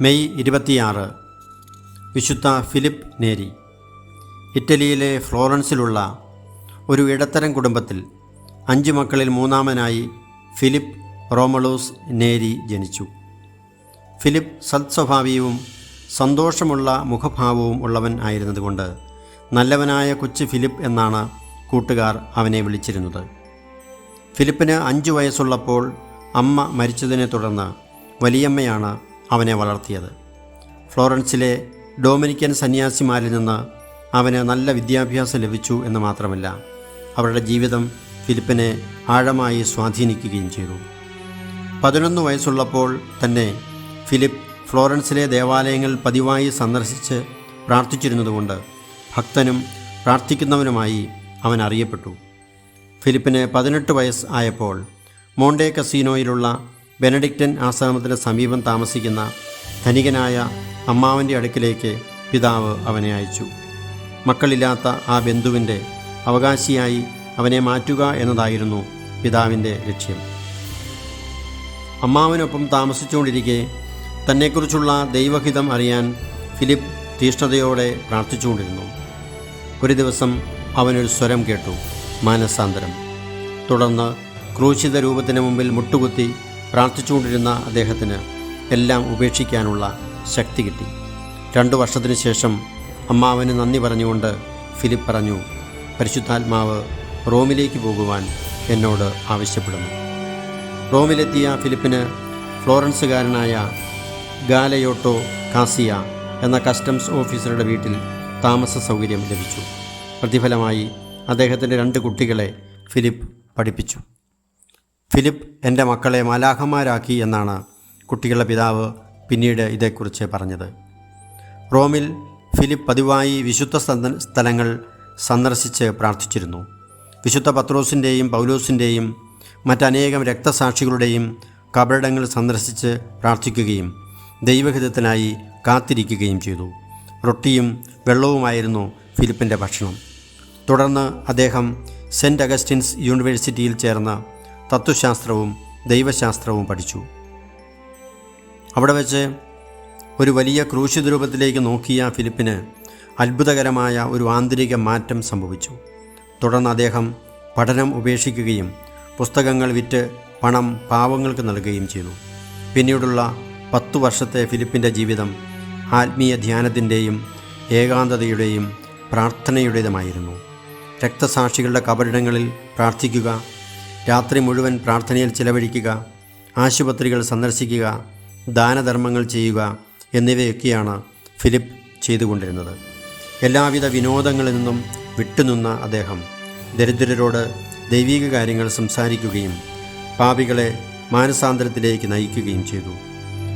May ഇരുപത്തിയാറ് വിശുദ്ധ Philip നേരി ഇറ്റലിയിലെ ഫ്ലോറൻസിലുള്ള ഒരു ഇടത്തരം കുടുംബത്തിൽ അഞ്ച് മക്കളിൽ മൂന്നാമനായി ഫിലിപ്പ് റോമളൂസ് നേരി ജനിച്ചു. ഫിലിപ്പ് സത്സ്വഭാവിയും സന്തോഷമുള്ള മുഖഭാവവും ഉള്ളവൻ ആയിരുന്നതുകൊണ്ട് നല്ലവനായ കൊച്ചു ഫിലിപ്പ് എന്നാണ് കൂട്ടുകാർ അവനെ വിളിച്ചിരുന്നത്. ഫിലിപ്പിന് അഞ്ചു വയസ്സുള്ളപ്പോൾ അമ്മ മരിച്ചതിനെ തുടർന്ന് വലിയമ്മയാണ് അവനെ വളർത്തിയത്. ഫ്ലോറൻസിലെ ഡോമിനിക്കൻ സന്യാസിമാരിൽ നിന്ന് അവന് നല്ല വിദ്യാഭ്യാസം ലഭിച്ചു എന്ന് മാത്രമല്ല അവരുടെ ജീവിതം ഫിലിപ്പിനെ ആഴമായി സ്വാധീനിക്കുകയും ചെയ്തു. പതിനൊന്ന് വയസ്സുള്ളപ്പോൾ തന്നെ ഫിലിപ്പ് ഫ്ലോറൻസിലെ ദേവാലയങ്ങൾ പതിവായി സന്ദർശിച്ച് പ്രാർത്ഥിച്ചിരുന്നതുകൊണ്ട് ഭക്തനും പ്രാർത്ഥിക്കുന്നവനുമായി അവൻ അറിയപ്പെട്ടു. ഫിലിപ്പിന് പതിനെട്ട് വയസ്സ് ആയപ്പോൾ മോണ്ടെ കസീനോയിലുള്ള ബെനഡിക്റ്റൻ ആശ്രമത്തിന് സമീപം താമസിക്കുന്ന ധനികനായ അമ്മാവന്റെ അടുക്കിലേക്ക് പിതാവ് അവനെ അയച്ചു. മക്കളില്ലാത്ത ആ ബന്ധുവിന്റെ അവകാശിയായി അവനെ മാറ്റുക എന്നതായിരുന്നു പിതാവിന്റെ ലക്ഷ്യം. അമ്മാവനൊപ്പം താമസിച്ചുകൊണ്ടിരിക്കെ തന്നെക്കുറിച്ചുള്ള ദൈവഹിതം അറിയാൻ ഫിലിപ്പ് തീഷ്ണതയോടെ പ്രാർത്ഥിച്ചുകൊണ്ടിരുന്നു. ഒരു ദിവസം അവനൊരു സ്വരം കേട്ടു മാനസാന്തരം. തുടർന്ന് ക്രൂശിത രൂപത്തിന് മുമ്പിൽ മുട്ടുകുത്തി പ്രാർത്ഥിച്ചുകൊണ്ടിരുന്ന അദ്ദേഹത്തിന് എല്ലാം ഉപേക്ഷിക്കാനുള്ള ശക്തി കിട്ടി. രണ്ടു വർഷത്തിനു ശേഷം അമ്മാവന് നന്ദി പറഞ്ഞുകൊണ്ട് ഫിലിപ്പ് പറഞ്ഞു പരിശുദ്ധാത്മാവ് റോമിലേക്ക് പോകുവാൻ എന്നോട് ആവശ്യപ്പെടുന്നു. റോമിലെത്തിയ ഫിലിപ്പിന് ഫ്ലോറൻസുകാരനായ ഗാലയോട്ടോ കാസിയ എന്ന കസ്റ്റംസ് ഓഫീസറുടെ വീട്ടിൽ താമസ സൗകര്യം ലഭിച്ചു. പ്രതിഫലമായി അദ്ദേഹത്തിന്റെ രണ്ട് കുട്ടികളെ ഫിലിപ്പ് പഠിപ്പിച്ചു. ഫിലിപ്പ് എന്റെ മക്കളെ മാലാഖമാരാക്കി എന്നാണ് കുട്ടികളുടെ പിതാവ് പിന്നീട് ഇതേക്കുറിച്ച് പറഞ്ഞത്. റോമിൽ ഫിലിപ്പ് പതിവായി വിശുദ്ധ സ്ഥല- സ്ഥലങ്ങൾ സന്ദർശിച്ച് പ്രാർത്ഥിച്ചിരുന്നു. വിശുദ്ധ പത്രോസിന്റെയും പൗലോസിന്റെയും മറ്റനേകം രക്തസാക്ഷികളുടെയും കബറിടങ്ങൾ സന്ദർശിച്ച് പ്രാർത്ഥിക്കുകയും ദൈവഹിതത്തിനായി കാത്തിരിക്കുകയും ചെയ്തു. റൊട്ടിയും വെള്ളവുമായിരുന്നു ഫിലിപ്പിന്റെ ഭക്ഷണം. തുടർന്ന് അദ്ദേഹം സെന്റ് അഗസ്റ്റിൻസ് യൂണിവേഴ്സിറ്റിയിൽ ചേർന്ന് തത്വശാസ്ത്രവും ദൈവശാസ്ത്രവും പഠിച്ചു. അവിടെ വെച്ച് ഒരു വലിയ ക്രൂശിത രൂപത്തിലേക്ക് നോക്കിയ ഫിലിപ്പിന് അത്ഭുതകരമായ ഒരു ആന്തരിക മാറ്റം സംഭവിച്ചു. തുടർന്ന് അദ്ദേഹം പഠനം ഉപേക്ഷിക്കുകയും പുസ്തകങ്ങൾ വിറ്റ് പണം പാവങ്ങൾക്ക് നൽകുകയും ചെയ്തു. പിന്നീടുള്ള പത്തു വർഷത്തെ ഫിലിപ്പിന്റെ ജീവിതം ആത്മീയ ധ്യാനത്തിന്റെയും ഏകാന്തതയുടെയും പ്രാർത്ഥനയുടേതുമായിരുന്നു. രക്തസാക്ഷികളുടെ കബറിടങ്ങളിൽ പ്രാർത്ഥിക്കുക രാത്രി മുഴുവൻ പ്രാർത്ഥനയിൽ ചിലവഴിക്കുക ആശുപത്രികൾ സന്ദർശിക്കുക ദാനധർമ്മങ്ങൾ ചെയ്യുക എന്നിവയൊക്കെയാണ് ഫിലിപ്പ് ചെയ്തുകൊണ്ടിരുന്നത്. എല്ലാവിധ വിനോദങ്ങളിൽ നിന്നും വിട്ടുനിന്ന അദ്ദേഹം ദരിദ്രരോട് ദൈവിക കാര്യങ്ങൾ സംസാരിക്കുകയും പാപികളെ മാനസാന്തരത്തിലേക്ക് നയിക്കുകയും ചെയ്തു.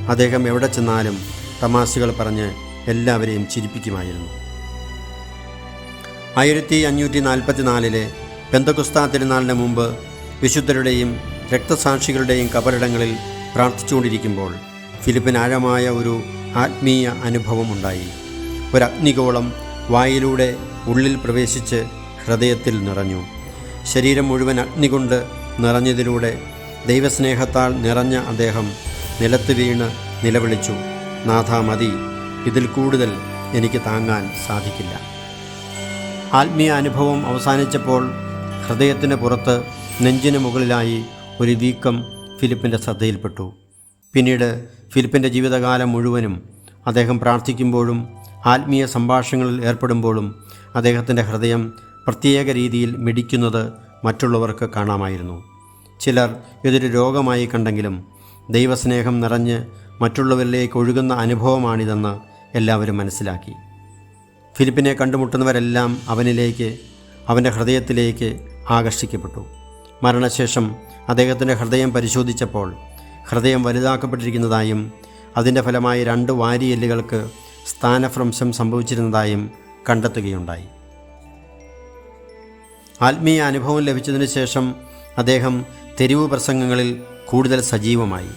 അദ്ദേഹം എവിടെ ചെന്നാലും തമാശകൾ പറഞ്ഞ് എല്ലാവരെയും ചിരിപ്പിക്കുമായിരുന്നു. ആയിരത്തി അഞ്ഞൂറ്റി നാൽപ്പത്തി നാലിലെ പെന്തകുസ്താ തിരുനാളിന് മുമ്പ് വിശുദ്ധരുടെയും രക്തസാക്ഷികളുടെയും കബറിടങ്ങളിൽ പ്രാർത്ഥിച്ചുകൊണ്ടിരിക്കുമ്പോൾ ഫിലിപ്പിന് ആഴമായ ഒരു ആത്മീയ അനുഭവം ഉണ്ടായി. ഒരു അഗ്നിഗോളം വായിലൂടെ ഉള്ളിൽ പ്രവേശിച്ച് ഹൃദയത്തിൽ നിറഞ്ഞു. ശരീരം മുഴുവൻ അഗ്നി കൊണ്ട് നിറഞ്ഞതിലൂടെ ദൈവസ്നേഹത്താൽ നിറഞ്ഞ അദ്ദേഹം നിലത്ത് വീണ് നിലവിളിച്ചു നാഥ മതി. ഇതിൽ കൂടുതൽ എനിക്ക് താങ്ങാൻ സാധിക്കില്ല. ആത്മീയ അനുഭവം അവസാനിച്ചപ്പോൾ ഹൃദയത്തിന് പുറത്ത് നെഞ്ചിന് മുകളിലായി ഒരു വീക്കം ഫിലിപ്പിന്റെ ശ്രദ്ധയിൽപ്പെട്ടു. പിന്നീട് ഫിലിപ്പിന്റെ ജീവിതകാലം മുഴുവനും അദ്ദേഹം പ്രാർത്ഥിക്കുമ്പോഴും ആത്മീയ സംഭാഷണങ്ങളിൽ ഏർപ്പെടുമ്പോഴും അദ്ദേഹത്തിന്റെ ഹൃദയം പ്രത്യേക രീതിയിൽ മിടിക്കുന്നത് മറ്റുള്ളവർക്ക് കാണാമായിരുന്നു. ചിലർ ഇതൊരു രോഗമായി കണ്ടെങ്കിലും ദൈവസ്നേഹം നിറഞ്ഞ് മറ്റുള്ളവരിലേക്ക് ഒഴുകുന്ന അനുഭവമാണിതെന്ന് എല്ലാവരും മനസ്സിലാക്കി. ഫിലിപ്പിനെ കണ്ടുമുട്ടുന്നവരെല്ലാം അവനിലേക്ക് അവന്റെ ഹൃദയത്തിലേക്ക് ആകർഷിക്കപ്പെട്ടു. മരണശേഷം അദ്ദേഹത്തിന്റെ ഹൃദയം പരിശോധിച്ചപ്പോൾ ഹൃദയം വലുതാക്കപ്പെട്ടിരിക്കുന്നതായും അതിന്റെ ഫലമായി രണ്ട് വാരിയെല്ലുകൾക്ക് സ്ഥാനഭ്രംശം സംഭവിച്ചിരുന്നതായും കണ്ടെത്തുകയുണ്ടായി. ആത്മീയ അനുഭവം ലഭിച്ചതിന് ശേഷം അദ്ദേഹം തെരുവ് പ്രസംഗങ്ങളിൽ കൂടുതൽ സജീവമായി.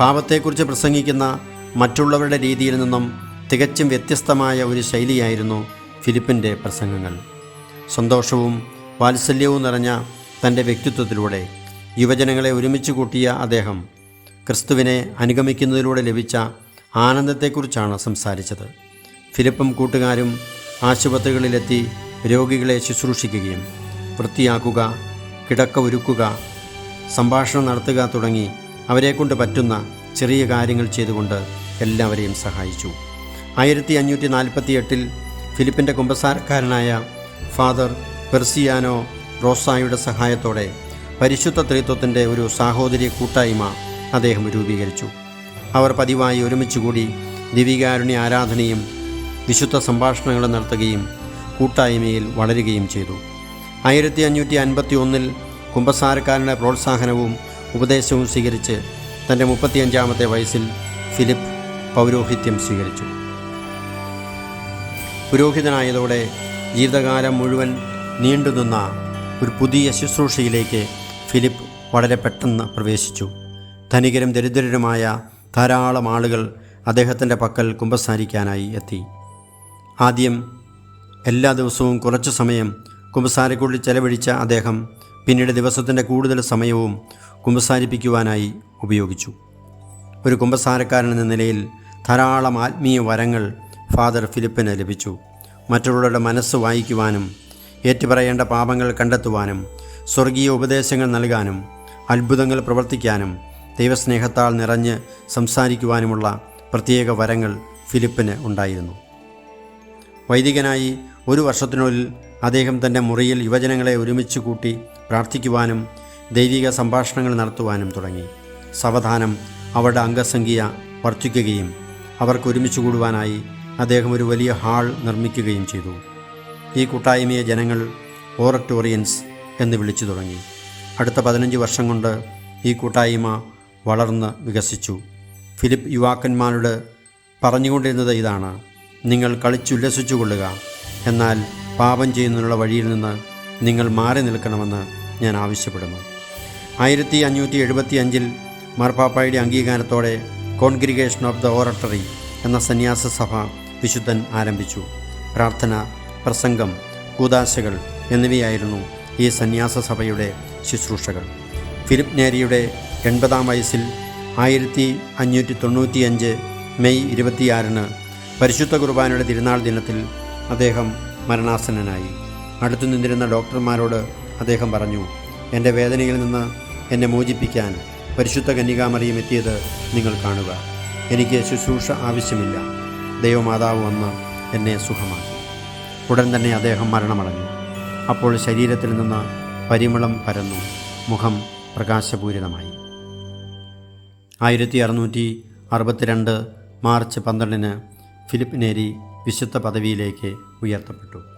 പാപത്തെക്കുറിച്ച് പ്രസംഗിക്കുന്ന മറ്റുള്ളവരുടെ രീതിയിൽ നിന്നും തികച്ചും വ്യത്യസ്തമായ ഒരു ശൈലിയായിരുന്നു ഫിലിപ്പിന്റെ പ്രസംഗങ്ങൾ. സന്തോഷവും വാത്സല്യവും നിറഞ്ഞ തന്റെ വ്യക്തിത്വത്തിലൂടെ യുവജനങ്ങളെ ഒരുമിച്ച് കൂട്ടിയ അദ്ദേഹം ക്രിസ്തുവിനെ അനുഗമിക്കുന്നതിലൂടെ ലഭിച്ച ആനന്ദത്തെക്കുറിച്ചാണ് സംസാരിച്ചത്. ഫിലിപ്പും കൂട്ടുകാരും ആശുപത്രികളിലെത്തി രോഗികളെ ശുശ്രൂഷിക്കുകയും വൃത്തിയാക്കുക കിടക്ക ഒരുക്കുക സംഭാഷണം നടത്തുക തുടങ്ങി അവരെക്കൊണ്ട് പറ്റുന്ന ചെറിയ കാര്യങ്ങൾ ചെയ്തുകൊണ്ട് എല്ലാവരെയും സഹായിച്ചു. ആയിരത്തി അഞ്ഞൂറ്റി നാൽപ്പത്തി എട്ടിൽ ഫിലിപ്പിന്റെ കുമ്പസാരക്കാരനായ ഫാദർ പെർസിയാനോ റോസായുടെ സഹായത്തോടെ പരിശുദ്ധ ത്രിത്വത്തിന്റെ ഒരു സാഹോദര്യ കൂട്ടായ്മ അദ്ദേഹം രൂപീകരിച്ചു. അവർ പതിവായി ഒരുമിച്ചുകൂടി ദിവികാരുണ്യ ആരാധനയും വിശുദ്ധ സംഭാഷണങ്ങളും നടത്തുകയും കൂട്ടായ്മയിൽ വളരുകയും ചെയ്തു. ആയിരത്തി അഞ്ഞൂറ്റി അൻപത്തി ഒന്നിൽ കുമ്പസാരക്കാരന്റെ പ്രോത്സാഹനവും ഉപദേശവും സ്വീകരിച്ച് തന്റെ മുപ്പത്തിയഞ്ചാമത്തെ വയസ്സിൽ ഫിലിപ്പ് പൗരോഹിത്യം സ്വീകരിച്ചു. പുരോഹിതനായതോടെ ജീവിതകാലം മുഴുവൻ നീണ്ടുനിന്ന ഒരു പുതിയ ശുശ്രൂഷയിലേക്ക് ഫിലിപ്പ് വളരെ പെട്ടെന്ന് പ്രവേശിച്ചു. ധനികരും ദരിദ്രരുമായ ധാരാളം ആളുകൾ അദ്ദേഹത്തിന്റെ പക്കൽ കുമ്പസാരിക്കാനായി എത്തി. ആദ്യം എല്ലാ ദിവസവും കുറച്ച് സമയം കുമ്പസാരക്കുള്ളിൽ ചെലവഴിച്ച അദ്ദേഹം പിന്നീട് ദിവസത്തിന്റെ കൂടുതൽ സമയവും കുമ്പസാരിപ്പിക്കുവാനായി ഉപയോഗിച്ചു. ഒരു കുമ്പസാരക്കാരൻ എന്ന നിലയിൽ ധാരാളം ആത്മീയ വരങ്ങൾ ഫാദർ ഫിലിപ്പിന് ലഭിച്ചു. മറ്റുള്ളവരുടെ മനസ്സ് വായിക്കുവാനും ഏറ്റുപറയേണ്ട പാപങ്ങൾ കണ്ടെത്തുവാനും സ്വർഗീയ ഉപദേശങ്ങൾ നൽകാനും അത്ഭുതങ്ങൾ പ്രവർത്തിക്കാനും ദൈവസ്നേഹത്താൽ നിറഞ്ഞ് സംസാരിക്കുവാനുമുള്ള പ്രത്യേക വരങ്ങൾ ഫിലിപ്പിന് ഉണ്ടായിരുന്നു. വൈദികനായി ഒരു വർഷത്തിനുള്ളിൽ അദ്ദേഹം തന്റെ മുറിയിൽ യുവജനങ്ങളെ ഒരുമിച്ച് കൂട്ടി പ്രാർത്ഥിക്കുവാനും ദൈവിക സംഭാഷണങ്ങൾ നടത്തുവാനും തുടങ്ങി. സാവധാനം അവരുടെ അംഗസംഖ്യ വർദ്ധിക്കുകയും അവർക്ക് ഒരുമിച്ച് കൂടുവാനായി അദ്ദേഹം ഒരു വലിയ ഹാൾ നിർമ്മിക്കുകയും ചെയ്തു. ഈ കൂട്ടായ്മയെ ജനങ്ങൾ ഓറട്ടോറിയൻസ് എന്ന് വിളിച്ചു തുടങ്ങി. അടുത്ത പതിനഞ്ച് വർഷം കൊണ്ട് ഈ കൂട്ടായ്മ വളർന്ന് വികസിച്ചു. ഫിലിപ്പ് യുവാക്കന്മാരോട് പറഞ്ഞുകൊണ്ടിരുന്നത് ഇതാണ് നിങ്ങൾ കളിച്ചുല്ലസിച്ചു കൊള്ളുക. എന്നാൽ പാപം ചെയ്യുന്നതിനുള്ള വഴിയിൽ നിന്ന് നിങ്ങൾ മാറി നിൽക്കണമെന്ന് ഞാൻ ആവശ്യപ്പെടുന്നു. ആയിരത്തി അഞ്ഞൂറ്റി എഴുപത്തി അഞ്ചിൽ മാർപ്പാപ്പായുടെ അംഗീകാരത്തോടെ കോൺഗ്രിഗേഷൻ ഓഫ് ദ ഓറട്ടറി എന്ന സന്യാസ സഭ വിശുദ്ധൻ ആരംഭിച്ചു. പ്രാർത്ഥന പ്രസംഗം കൂതാശകൾ എന്നിവയായിരുന്നു ഈ സന്യാസ സഭയുടെ ശുശ്രൂഷകൾ. ഫിലിപ്പ് നേരിയുടെ എൺപതാം വയസ്സിൽ ആയിരത്തി അഞ്ഞൂറ്റി തൊണ്ണൂറ്റിയഞ്ച് മെയ് ഇരുപത്തിയാറിന് പരിശുദ്ധ കുർബാനയുടെ തിരുനാൾ ദിനത്തിൽ അദ്ദേഹം മരണാസന്നനായി. അടുത്തു നിന്നിരുന്ന ഡോക്ടർമാരോട് അദ്ദേഹം പറഞ്ഞു എന്റെ വേദനയിൽ നിന്ന് എന്നെ മോചിപ്പിക്കാൻ പരിശുദ്ധ കന്യകാമറിയും എത്തിയത് നിങ്ങൾ കാണുക. എനിക്ക് ശുശ്രൂഷ ആവശ്യമില്ല. ദൈവമാതാവ് വന്ന് എന്നെ സുഖമാക്കി. ഉടൻ തന്നെ അദ്ദേഹം മരണമടഞ്ഞു. അപ്പോൾ ശരീരത്തിൽ നിന്ന് പരിമളം പരന്നു. മുഖം പ്രകാശപൂരിതമായി. ആയിരത്തി അറുന്നൂറ്റി അറുപത്തിരണ്ട് മാർച്ച് പന്ത്രണ്ടിന് ഫിലിപ്പ് നേരി വിശുദ്ധ പദവിയിലേക്ക് ഉയർത്തപ്പെട്ടു.